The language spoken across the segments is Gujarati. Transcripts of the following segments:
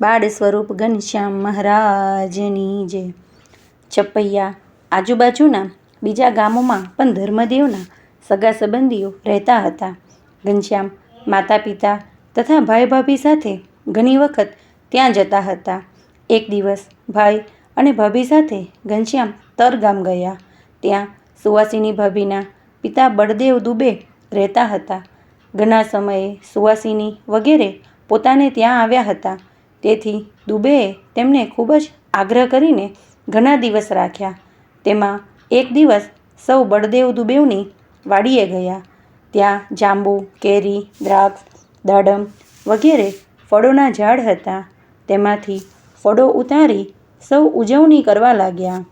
બાળ સ્વરૂપ ઘનશ્યામ મહારાજની જે ચપૈયા આજુબાજુના બીજા ગામોમાં પણ ધર્મદેવના સગા સંબંધીઓ રહેતા હતા. ઘનશ્યામ માતા પિતા તથા ભાઈ ભાભી સાથે ઘણી વખત ત્યાં જતા હતા. એક દિવસ ભાઈ અને ભાભી સાથે ઘનશ્યામ તરગામ ગયા. ત્યાં સુવાસીની ભાભીના પિતા બળદેવ દુબે રહેતા હતા. ઘણા સમયે સુવાસીની વગેરે પોતાને ત્યાં આવ્યા હતા. તેથી દુબેએ તેમને ખૂબ જ આગ્રહ કરીને ઘણા દિવસ રાખ્યા. તેમાં એક દિવસ સૌ બળદેવ દુબેવની વાડીએ ગયા. ત્યાં જાંબુ, કેરી, દ્રાક્ષ, દાડમ વગેરે ફળોના ઝાડ હતા. તેમાંથી ફળો ઉતારી સૌ ઉજવણી કરવા લાગ્યા.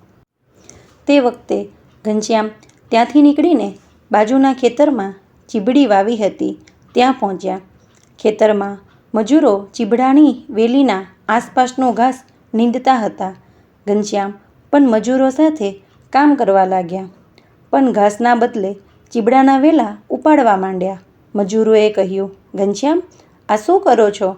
તે વખતે ઘનશ્યામ ત્યાંથી નીકળીને બાજુના ખેતરમાં ચીબડી વાવી હતી. ત્યાં પહોંચ્યા. ખેતરમાં મજૂરો ચીબડાની વેલીના આસપાસનો ઘાસ નીંદતા હતા. ઘનશ્યામ પણ મજૂરો સાથે કામ કરવા લાગ્યા. પણ ઘાસના બદલે ચીબડાના વેલા ઉપાડવા માંડ્યા. મજૂરોએ કહ્યું, ઘનશ્યામ, આ શું કરો છો?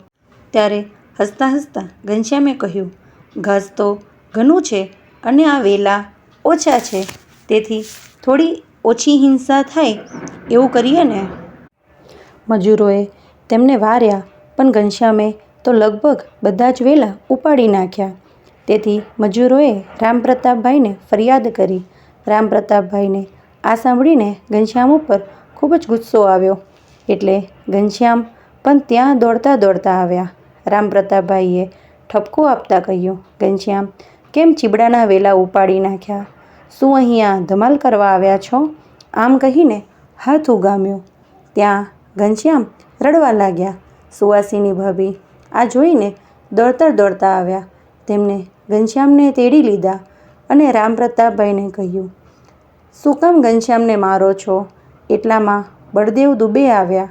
ત્યારે હસતા હસતા ઘનશ્યામે કહ્યું, ઘાસ તો ઘણું છે અને આ વેલા ઓછા છે. તેથી થોડી ઓછી હિંસા થાય એવું કરીએ ને. મજૂરોએ તેમને વાર્યા પણ ઘનશ્યામે તો લગભગ બધા જ વેલા ઉપાડી નાખ્યા. તેથી મજૂરોએ રામપ્રતાપભાઈને ફરિયાદ કરી. રામપ્રતાપભાઈને આ સાંભળીને ઘનશ્યામ ઉપર ખૂબ જ ગુસ્સો આવ્યો. એટલે ઘનશ્યામ પણ ત્યાં દોડતા દોડતા આવ્યા. રામપ્રતાપભાઈએ ઠપકો આપતા કહ્યું, ઘનશ્યામ, કેમ ચીબડાના વેલા ઉપાડી નાખ્યા? શું અહીંયા ધમાલ કરવા આવ્યા છો? આમ કહીને હાથ ઉગામ્યો. ત્યાં ઘનશ્યામ રડવા લાગ્યા. સુવાસીની ભાભી. આ જોઈને દોડતા દોડતા આવ્યા. તેમને ઘનશ્યામને તેડી લીધા અને રામપ્રતાપભાઈને કહ્યું, શું કામ ઘનશ્યામને મારો છો? એટલામાં બળદેવ દુબે આવ્યા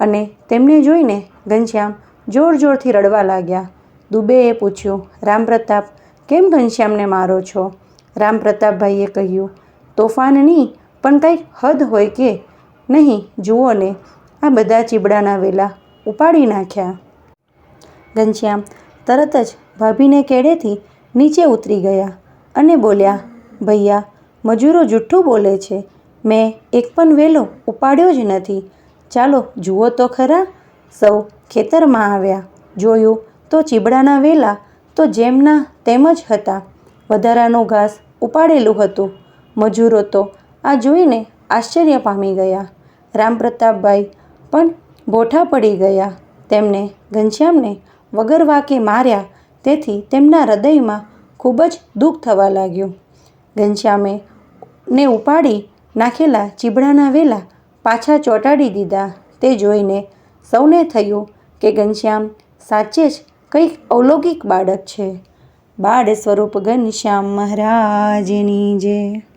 અને તેમને જોઈને ઘનશ્યામ જોર જોરથી રડવા લાગ્યા. દુબેએ પૂછ્યું, રામપ્રતાપ, કેમ ઘનશ્યામને મારો છો? રામપ્રતાપભાઈએ કહ્યું, તોફાનની પણ કંઈક હદ હોય કે? નહીં જુઓ ને આ બધા ચીબડાના વેલા ઉપાડી નાખ્યા. ઘનશ્યામ તરત જ ભાભીને કેડેથી નીચે ઉતરી ગયા અને બોલ્યા, ભૈયા, મજૂરો જુઠ્ઠું બોલે છે. મેં એક પણ વેલો ઉપાડ્યો જ નથી. ચાલો, જુઓ તો ખરા, સૌ ખેતરમાં આવ્યા. જોયું તો ચીબડાના વેલા તો જેમના તેમ જ હતા. વધારાનું ઘાસ ઉપાડેલું હતું. મજૂરો તો આ જોઈને આશ્ચર્ય પામી ગયા. રામપ્રતાપભાઈ પણ બોઠા પડી ગયા. તેમને ઘનશ્યામને વગર વાકે માર્યા. તેથી તેમના હૃદયમાં ખૂબ જ દુઃખ થવા લાગ્યું. ઘનશ્યામે ને ઉપાડી નાખેલા ચીબડાના વેલા પાછા ચોંટાડી દીધા. તે જોઈને સૌને થયું કે ઘનશ્યામ સાચે જ કંઈક અલૌકિક બાળક છે. બાળ સ્વરૂપ ઘનશ્યામ મહારાજની જય